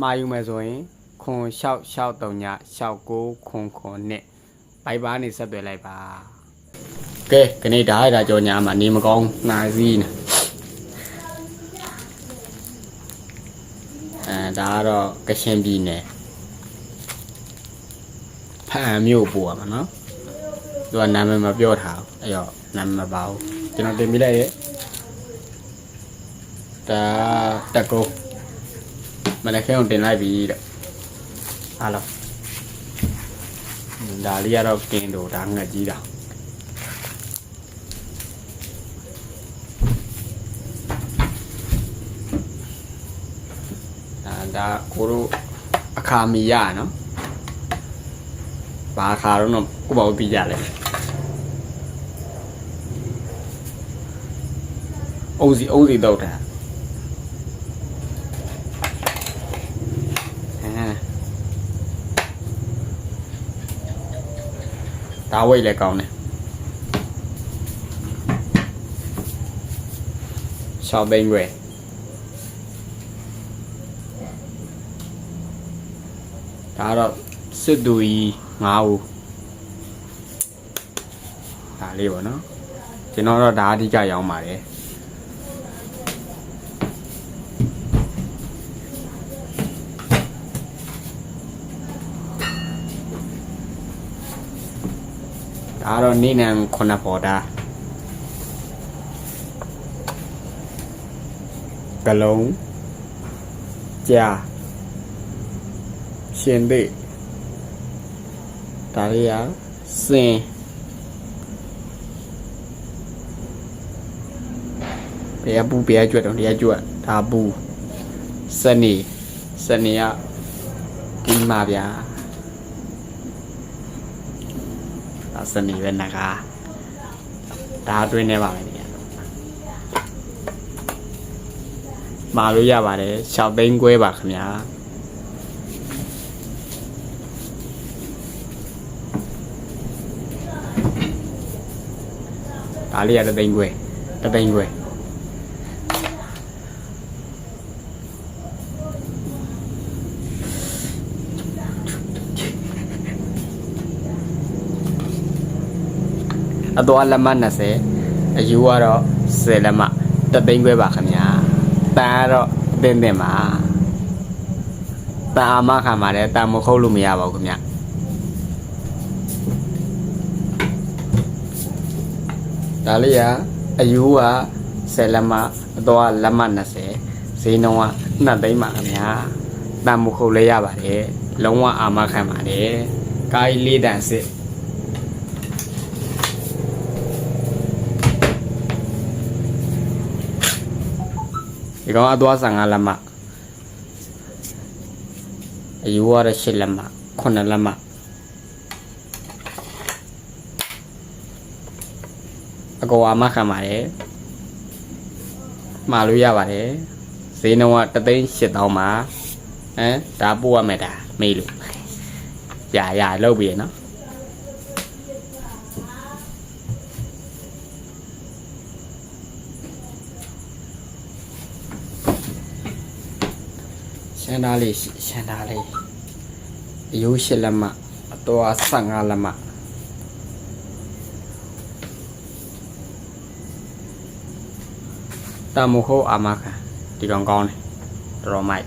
မှာယူမယ်ဆိုရင်ခွန်6 6 3ည6 9ခွန်ခွန်နဲ့ဘိုက်ပါနေဆက်သွယ်လိုက်ပါကဲခဏဒါရတာကြောညာမှာနေမကောင်းနာစည်းနေအဲဒါကတော့ကရှင်ပြည်နယ်ဖအံမြို့ပို့ရမှာနော်သူကနာမည်မပြောထားဘူးအဲ့တော့နာမည်မပါဘူးကျွန်တော်တင်ပြလိုက်ရဲ့ဒါတက်ကုန်း မနေ့ကအောင်တင်လိုက်ပြီတဲ့အားလုံးဒါလေးကတော့ကင်းတို့ဒါငှက်ကြီးတာဒါဒါကိုတို့အခါမီရနော်ဘာအခါတော့တော့ကိုပေါ့ပြီးကြလဲအုံးစီအုံးစီတော့တာအဲ ဒါဝိတ်လည်းကောင်းတယ်ရှောင်းသိန်းွယ်ဒါတော့စစ်သူကြီး9ဦးဒါလေးပေါ့နော်ကျွန်တော်တော့ဒါအဓိကရောင်းပါတယ် ဒါတော့နေနံခုနှစ်ပေါ်တာကလုံးကြာရှင်သိဒါလေးကစင်ဘယ်ကပူဘယ်ကကြွက်တော့တရားကြွက်ဒါပူစနေစနေကဒီမှာဗျာ ဒါစနေပဲနဂါဒါအတွင်းထဲပါပဲနေရာမာလို့ရပါတယ်6သိန်းခွဲပါခင်ဗျာဒါလေးရတဲ့သိန်းခွဲတသိန်းခွဲ အတော်လက်မ20အယူကတော့10လက်မတသိန်းခွဲပါခင်ဗျာတန်ကတော့အတင်းတင်းပါတန်အာမခံပါတယ်တန်မခုတ်လို့မရပါဘူးခင်ဗျာဒါလေးကအယူက10လက်မအတော်လက်မ20ဈေးနှုန်းက2သိန်းပါခင်ဗျာတန်မခုတ်လည်းရပါတယ်လုံးဝအာမခံပါတယ်ကားကြီးလေးတန်စစ် ဒီကောင်အသွား15လက်မအယူရတဲ့8လက်မ9လက်မအကောအမခံပါတယ်မှာလို့ရပါတယ်ဈေးနှုန်းက3သိန်း8000ပါဟမ်ဒါပို့ရမယ်ဒါမေးလို့ရရလောက်ပြီနော် ရှမ်းသားလေးရှိရှမ်းသားလေးအယိုး8လက်မအတော်15လက်မတမခိုးအာမခံဒီကောင်ကောင်းတယ်တော်တော်မိုက်